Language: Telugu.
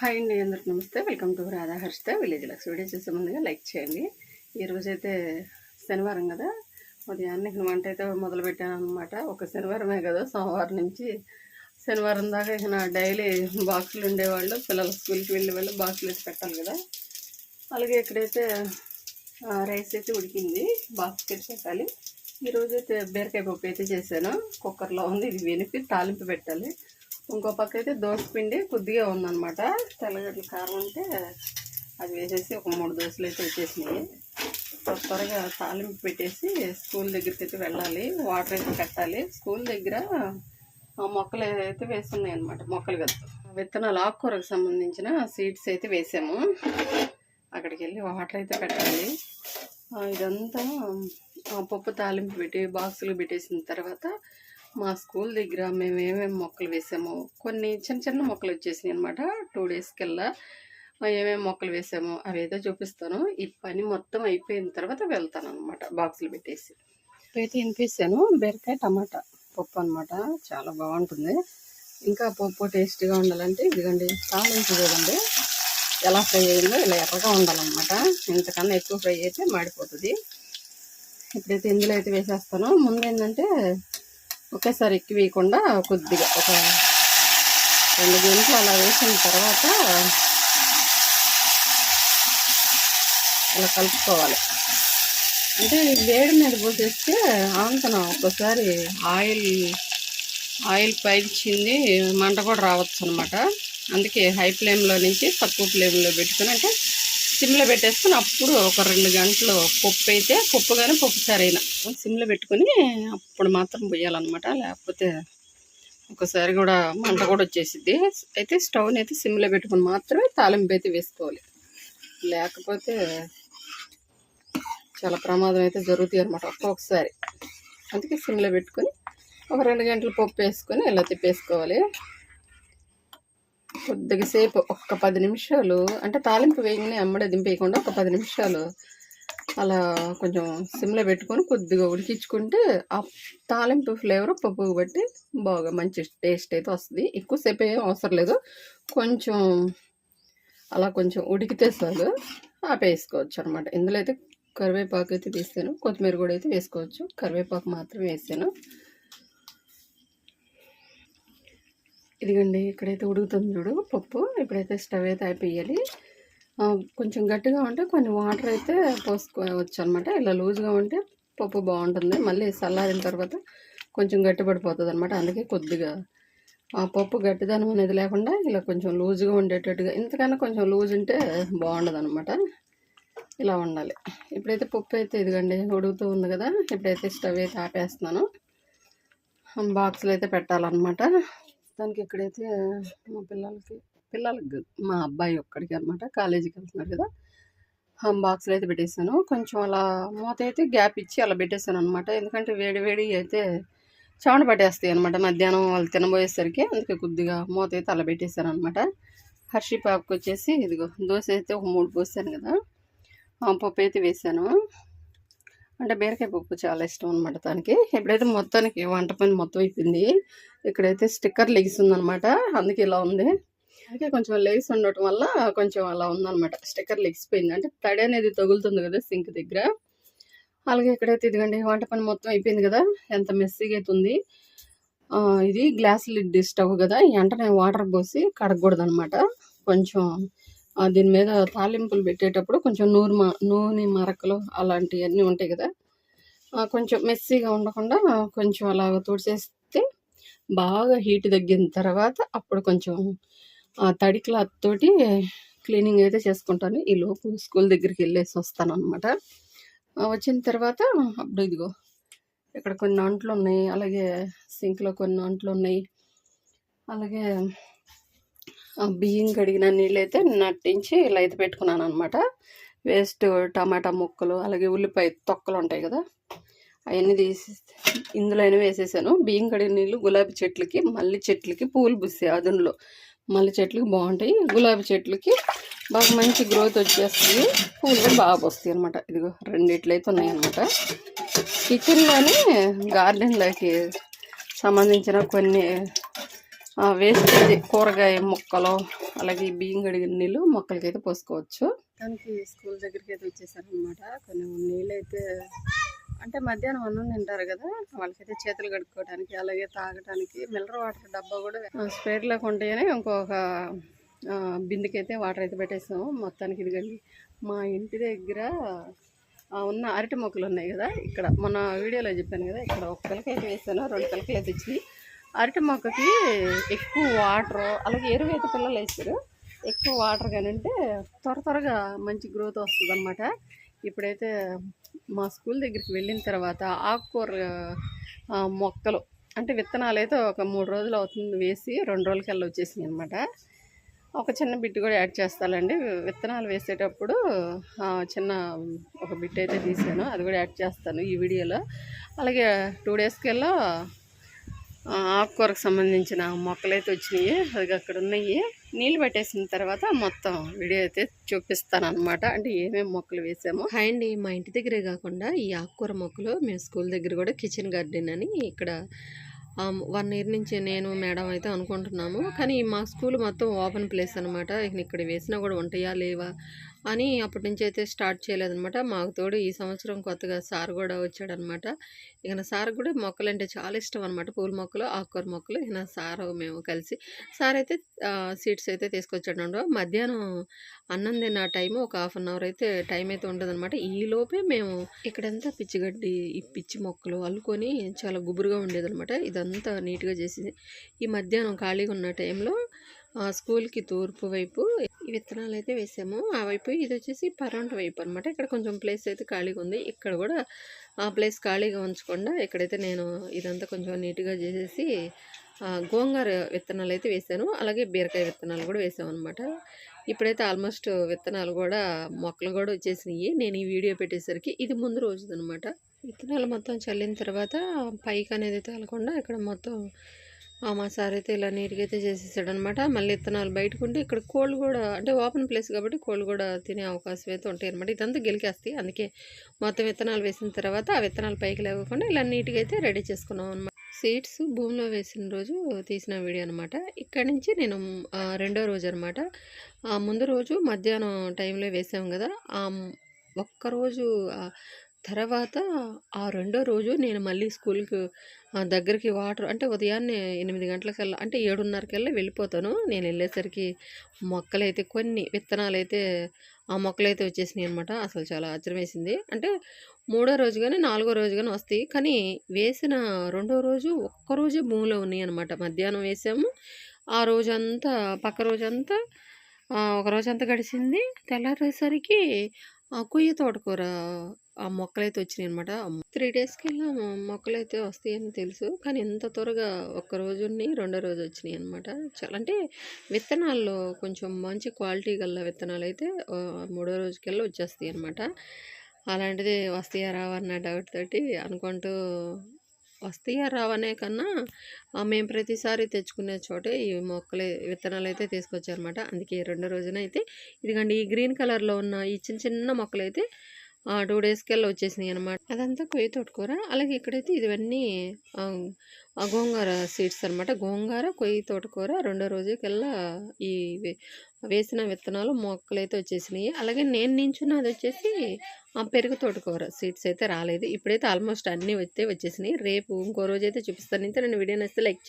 హాయ్ అండి అందరికి నమస్తే. Welcome to Radha Harshitha village vlogs video. చేసే ముందుగా లైక్ చేయండి. ఈరోజు అయితే శనివారం కదా. ఉదయాన్నే వంట అయితే మొదలు పెట్టాను అనమాట ఒక శనివారమే కదా సోమవారం నుంచి. శనివారం దాకా ఇక డైలీ బాక్సులు ఉండేవాళ్ళు పిల్లలు స్కూల్కి వెళ్ళే వాళ్ళు బాక్సులు అయితే పెట్టాలి కదా. అలాగే ఇక్కడైతే రైస్ అయితే ఉడికింది. బాక్స్ పెట్టి పెట్టాలి. ఈరోజు అయితే బీరకాయ పప్పు అయితే చేశాను. కుక్కర్లో ఉంది. ఇది వెనిపి తాలింపు పెట్టాలి. ఇంకో పక్క అయితే దోశ పిండి కొద్దిగా ఉందన్నమాట. తెల్లగడ్డల కారం ఉంటే అది వేసేసి ఒక మూడు దోశలు అయితే వచ్చేసినాయి. త్వర త్వరగా తాలింపు పెట్టేసి స్కూల్ దగ్గరికి అయితే వెళ్ళాలి. వాటర్ అయితే కట్టాలి. స్కూల్ దగ్గర మొక్కలు అయితే వేస్తున్నాయి అనమాట మొక్కలు కదా. విత్తనాలు ఆకుకూరకు సంబంధించిన సీడ్స్ అయితే వేసాము. అక్కడికి వెళ్ళి వాటర్ అయితే పెట్టాలి ఇదంతా పప్పు తాలింపు పెట్టి బాక్సులు పెట్టేసిన తర్వాత మా స్కూల్ దగ్గర మేము ఏమేమి మొక్కలు వేసామో కొన్ని చిన్న చిన్న మొక్కలు వచ్చేసినాయి అనమాట టూ డేస్ కల్లా ఏమేమి మొక్కలు వేసామో అవి ఏదో చూపిస్తాను. ఈ పని మొత్తం అయిపోయిన తర్వాత వెళ్తాను అనమాట బాక్సులు పెట్టేసి. అయితే వినిపిస్తాను. బీరకాయ టమాటా పప్పు అనమాట చాలా బాగుంటుంది. ఇంకా పప్పు టేస్టీగా ఉండాలంటే ఇదిగండి తాలింపు చూడండి. ఎలా ఫ్రై అయిందో ఇలా ఎర్రగా ఉండాలన్నమాట. ఇంతకన్నా ఎక్కువ ఫ్రై అయితే మాడిపోతుంది. ఇప్పుడైతే ఇందులో అయితే వేసేస్తాను. ముందు ఏంటంటే ఒకేసారి ఎక్కువ వేయకుండా కొద్దిగా ఒక రెండు గంటలు అలా వేసిన తర్వాత అలా కలుపుకోవాలి. అంటే వేడి మీద పోసేస్తే అంతనం ఒక్కసారి ఆయిల్ ఆయిల్ పైచింది మంట కూడా రావచ్చు అనమాట అందుకే హై ఫ్లేమ్లో నుంచి తక్కువ ఫ్లేమ్లో పెట్టుకుని అంటే సిమ్లో పెట్టేసుకుని అప్పుడు ఒక రెండు గంటలు పప్పు అయితే పప్పు కానీ పప్పు సరైన సిమ్లో పెట్టుకుని అప్పుడు మాత్రం పోయాలన్నమాట. లేకపోతే ఒకసారి కూడా మంట కూడా వచ్చేసిద్ది. అయితే స్టవ్ని అయితే సిమ్లో పెట్టుకుని మాత్రమే తాలింపు అయితే వేసుకోవాలి. లేకపోతే చాలా ప్రమాదం అయితే జరుగుతాయి అనమాట ఒక్కొక్కసారి. అందుకే సిమ్లో పెట్టుకొని ఒక రెండు గంటలు పప్పు వేసుకొని ఇలా తిప్పేసుకోవాలి. కొద్దిగా సేపు ఒక్క పది నిమిషాలు. అంటే తాలింపు వేయగానే అమ్మడే దింపేయకుండా ఒక పది నిమిషాలు అలా కొంచెం సిమ్లో పెట్టుకొని కొద్దిగా ఉడికించుకుంటే ఆ తాలింపు ఫ్లేవర్ పప్పు బట్టి బాగా మంచి టేస్ట్ అయితే వస్తుంది. ఎక్కువసేపు ఏం అవసరం లేదు. కొంచెం అలా కొంచెం ఉడికితే చాలు. ఆపేసుకోవచ్చు అనమాట ఇందులో అయితే కరివేపాకు అయితే తీస్తాను కొత్తిమీర కూడా అయితే వేసుకోవచ్చు. కరివేపాకు మాత్రం వేసాను ఇదిగండి ఇక్కడైతే ఉడుకుతుంది చూడు పప్పు. ఇప్పుడైతే స్టవ్ అయితే అయిపోయాలి. కొంచెం గట్టిగా ఉంటే కొన్ని వాటర్ అయితే పోసుకోవచ్చు అనమాట ఇలా లూజ్గా ఉంటే పప్పు బాగుంటుంది. మళ్ళీ చల్లారిన తర్వాత కొంచెం గట్టి పడిపోతుంది అనమాట అందుకే కొద్దిగా ఆ పప్పు గట్టిదనం అనేది లేకుండా ఇలా కొంచెం లూజ్గా ఉండేటట్టుగా ఇంతకన్నా కొంచెం లూజ్ ఉంటే బాగుండదు అనమాట ఇలా ఉండాలి. ఇప్పుడైతే పప్పు అయితే ఇదిగండి ఉడుగుతూ ఉంది కదా. ఇప్పుడైతే స్టవ్ అయితే ఆపేస్తున్నాను. బాక్సులు అయితే పెట్టాలన్నమాట. దానికి ఇక్కడైతే మా పిల్లలకి పిల్లలకి మా అబ్బాయి ఒక్కడికి అనమాట కాలేజీకి వెళ్తున్నాడు కదా. బాక్స్లో అయితే పెట్టేశాను. కొంచెం అలా మూత అయితే గ్యాప్ ఇచ్చి అలా పెట్టేశాను అనమాట ఎందుకంటే వేడి వేడి అయితే చెమట పట్టేస్తాయి అనమాట మధ్యాహ్నం వాళ్ళు తినబోయేసరికి అందుకే కొద్దిగా మూత అయితే అలా పెట్టేశాను అనమాట హర్షి పాపకు వచ్చేసి ఇదిగో దోశ అయితే ఒక మూడు పోసాను కదా. ఆ పప్పు అయితే వేసాను. అంటే బీరకాయ పప్పు చాలా ఇష్టం అనమాట దానికి ఎప్పుడైతే మొత్తానికి వంట పని మొత్తం అయిపోయింది. ఇక్కడైతే స్టిక్కర్ లెగ్స్ ఉందనమాట అందుకే ఇలా ఉంది. అయితే కొంచెం లెగ్స్ ఉండటం వల్ల కొంచెం అలా ఉందనమాట స్టిక్కర్ లెగిసిపోయింది అంటే తడి అనేది తగులుతుంది కదా సింక్ దగ్గర. అలాగే ఇక్కడైతే ఇదిగండి వంట పని మొత్తం అయిపోయింది కదా. ఎంత మెస్సీగా అవుతుంది ఇది గ్లాస్ లిడ్ స్టవ్ కదా. ఈ వెంటనే వాటర్ పోసి కడగకూడదు కొంచెం దీని మీద తాలింపులు పెట్టేటప్పుడు కొంచెం నూరు మ- నూనె మరకలు అలాంటివన్నీ ఉంటాయి కదా. కొంచెం మెస్సీగా ఉండకుండా కొంచెం అలా తుడిచేస్తే బాగా హీట్ తగ్గిన తర్వాత అప్పుడు కొంచెం తడి క్లాత్ తోటి క్లీనింగ్ అయితే చేసుకుంటాను. ఈ లోపు స్కూల్ దగ్గరికి వెళ్ళేసి వస్తాను అనమాట వచ్చిన తర్వాత అప్పుడు ఇదిగో ఇక్కడ కొన్ని అంట్లు ఉన్నాయి. అలాగే సింక్లో కొన్ని అంట్లు ఉన్నాయి. అలాగే బియ్యం కడిగిన నీళ్ళైతే నట్టించి ఇలా అయితే పెట్టుకున్నాను అనమాట వేస్ట్ టమాటా ముక్కలు అలాగే ఉల్లిపాయ తొక్కలు ఉంటాయి కదా అవన్నీ తీసి ఇందులో అయినా వేసేసాను. బియ్యం కడిగిన నీళ్ళు గులాబీ చెట్లకి మల్లి చెట్లకి పూలు పూసాయి అదునులో. మల్లి చెట్లకి బాగుంటాయి. గులాబీ చెట్లకి బాగా మంచి గ్రోత్ వచ్చేస్తుంది. పూలు కూడా బాగా వస్తాయి అనమాట ఇదిగో రెండిట్లయితే ఉన్నాయన్నమాట. కిచెన్లోనే గార్డెన్లోకి సంబంధించిన కొన్ని వేస్టేజ్ కూరగాయ మొక్కలు అలాగే బియ్యం కడిగిన నీళ్ళు మొక్కలకైతే పోసుకోవచ్చు. దానికి స్కూల్ దగ్గరికి అయితే వచ్చేసారనమాట కొన్ని నీళ్ళు అయితే అంటే మధ్యాహ్నం అన్నం తింటారు కదా వాళ్ళకైతే చేతులు కడుక్కోవడానికి అలాగే తాగడానికి మిల్లర్ వాటర్ డబ్బా కూడా స్పేర్ కొంటేనే ఇంకొక బిందెకైతే వాటర్ అయితే పెట్టేసాము. మొత్తానికి ఇదిగండి మా ఇంటి దగ్గర ఉన్న అరటి మొక్కలు ఉన్నాయి కదా ఇక్కడ. మొన్న వీడియోలో చెప్పాను కదా ఇక్కడ ఒక పిల్లకి అయితే వేసాను రెండు పిల్లకలు అయితే ఇచ్చి అరటి మొక్కకి ఎక్కువ వాటర్ అలాగే ఎరువు పిల్లలు వేస్తారు ఎక్కువ వాటర్ కానీ అంటే త్వర త్వరగా మంచి గ్రోత్ వస్తుంది అనమాట ఇప్పుడైతే మా స్కూల్ దగ్గరికి వెళ్ళిన తర్వాత ఆకుకూర మొక్కలు అంటే విత్తనాలు అయితే ఒక మూడు రోజులు అవుతుంది వేసి రెండు రోజులకల్లా వచ్చేసింది అనమాట ఒక చిన్న బిట్ కూడా యాడ్ చేస్తానండి. విత్తనాలు వేసేటప్పుడు చిన్న ఒక బిట్ అయితే తీసాను. అది కూడా యాడ్ చేస్తాను ఈ వీడియోలో. అలాగే టూ డేస్కెల్లా ఆకుకూరకు సంబంధించిన మొక్కలు అయితే వచ్చినాయి. అది అక్కడ ఉన్నాయి. నీళ్ళు పెట్టేసిన తర్వాత మొత్తం వీడియో అయితే చూపిస్తానమాట అంటే ఏమేమి మొక్కలు వేసామో. హాయ్ అండి. మా ఇంటి దగ్గరే కాకుండా ఈ ఆకుకూర మొక్కలు మేము స్కూల్ దగ్గర కూడా కిచెన్ గార్డెన్ అని ఇక్కడ వన్ ఇయర్ నుంచి నేను మేడం అయితే అనుకుంటున్నాము. కానీ మా స్కూల్ మొత్తం ఓపెన్ ప్లేస్ అనమాట ఇక్కడ వేసినా కూడా ఉంటాయా లేవా అని అప్పటి నుంచి అయితే స్టార్ట్ చేయలేదనమాట మాకు తోడు ఈ సంవత్సరం కొత్తగా సార్ కూడా వచ్చాడనమాట ఇక నా సార్ కూడా మొక్కలు అంటే చాలా ఇష్టం అనమాట పూల మొక్కలు ఆకుకూర మొక్కలు. ఇక సార్ మేము కలిసి సార్ అయితే సీడ్స్ అయితే తీసుకొచ్చాడు మధ్యాహ్నం అన్నం తిన్న టైం ఒక హాఫ్ అన్ అవర్ అయితే టైం అయితే ఉండదనమాట ఈ లోపే మేము ఇక్కడంతా పిచ్చిగడ్డి ఈ పిచ్చి మొక్కలు అల్లుకొని చాలా గుబురుగా ఉండేదన్నమాట. ఇదంతా నీట్గా చేసి ఈ మధ్యాహ్నం ఖాళీగా ఉన్న టైంలో స్కూల్కి తూర్పు వైపు ఈ విత్తనాలు అయితే వేసాము. ఆ వైపు ఇది వచ్చేసి పరౌంట్ వైపు అనమాట ఇక్కడ కొంచెం ప్లేస్ అయితే ఖాళీగా ఉంది. ఇక్కడ కూడా ఆ ప్లేస్ ఖాళీగా ఉంచకుండా ఇక్కడైతే నేను ఇదంతా కొంచెం నీట్గా చేసేసి గోంగూర విత్తనాలు అయితే వేసాను. అలాగే బీరకాయ విత్తనాలు కూడా వేసాము అనమాట ఇప్పుడైతే ఆల్మోస్ట్ విత్తనాలు కూడా మొక్కలు కూడా వచ్చేసినాయి. నేను ఈ వీడియో పెట్టేసరికి ఇది ముందు రోజుది అనమాట విత్తనాలు మొత్తం చల్లిన తర్వాత పైకి అనేది తేలకుండా ఇక్కడ మొత్తం మా సార్ అయితే ఇలా నీట్గా అయితే చేసేసాడు అనమాట మళ్ళీ విత్తనాలు బయటకు ఉంటే ఇక్కడ కోళ్ళు కూడా అంటే ఓపెన్ ప్లేస్ కాబట్టి కోళ్ళు కూడా తినే అవకాశం అయితే ఉంటాయి అనమాట ఇదంతా గెలికేస్తాయి. అందుకే మొత్తం విత్తనాలు వేసిన తర్వాత ఆ విత్తనాలు పైకి లేకుండా ఇలా నీట్గా అయితే రెడీ చేసుకున్నాం అనమాట సీడ్స్ భూమిలో వేసిన రోజు తీసిన వీడియో అనమాట ఇక్కడ నుంచి నేను రెండో రోజు అనమాట ముందు రోజు మధ్యాహ్నం టైంలో వేసాం కదా. ఒక్కరోజు తర్వాత ఆ రెండో రోజు నేను మళ్ళీ స్కూల్కి దగ్గరికి వాటర్ అంటే ఉదయాన్నే ఎనిమిది గంటలకల్లా అంటే ఏడున్నరకల్లా వెళ్ళిపోతాను. నేను వెళ్ళేసరికి మొక్కలైతే కొన్ని విత్తనాలు అయితే ఆ మొక్కలైతే వచ్చేసినాయి అనమాట అసలు చాలా ఆశ్చర్యం వేసింది అంటే మూడో రోజు కానీ నాలుగో రోజు కానీ వస్తాయి. కానీ వేసిన రెండో రోజు ఒక్క రోజే భూమిలో ఉన్నాయి అనమాట మధ్యాహ్నం వేసాము. ఆ రోజంతా పక్క రోజంతా ఒక రోజంతా గడిచింది తెల్లారేసరికి ఆ కొయ్య తోటకూర ఆ మొక్కలైతే వచ్చినాయి అనమాట త్రీ డేస్కి వెళ్ళా మొక్కలైతే వస్తాయని తెలుసు. కానీ ఎంత త్వరగా ఒక్క రోజు ఉన్నాయి రెండో రోజు వచ్చినాయి అనమాట చాలా అంటే విత్తనాల్లో కొంచెం మంచి క్వాలిటీ గల విత్తనాలు అయితే మూడో రోజుకెళ్ళి వచ్చేస్తాయి అనమాట అలాంటిది వస్తాయా రావన్న డౌట్ తోటి అనుకుంటూ వస్తాయా రావనే కన్నా మేము ప్రతిసారి తెచ్చుకునే చోటే ఈ మొక్కలు విత్తనాలు అయితే తీసుకొచ్చారనమాట అందుకే రెండో రోజున అయితే ఇదిగండి ఈ గ్రీన్ కలర్లో ఉన్న ఈ చిన్న చిన్న మొక్కలు అయితే టూ డేస్కి వచ్చేసినాయి అనమాట అదంతా కొయ్యి తోటకూర అలాగే ఇక్కడైతే ఇవన్నీ ఆ, గోంగూర సీడ్స్ అనమాట గోంగూర కొయ్యి తోటకూర రెండో రోజుకల్లా ఈ వేసిన విత్తనాలు మొక్కలు అయితే వచ్చేసినాయి. అలాగే నేను నించున్నది వచ్చేసి ఆ పెరుగు తోటకూర సీడ్స్ అయితే రాలేదు. ఇప్పుడైతే ఆల్మోస్ట్ అన్నీ అయితే వచ్చేసినాయి. రేపు ఇంకో రోజు అయితే చూపిస్తాను. అయితే నేను వీడియో నచ్చితే లైక్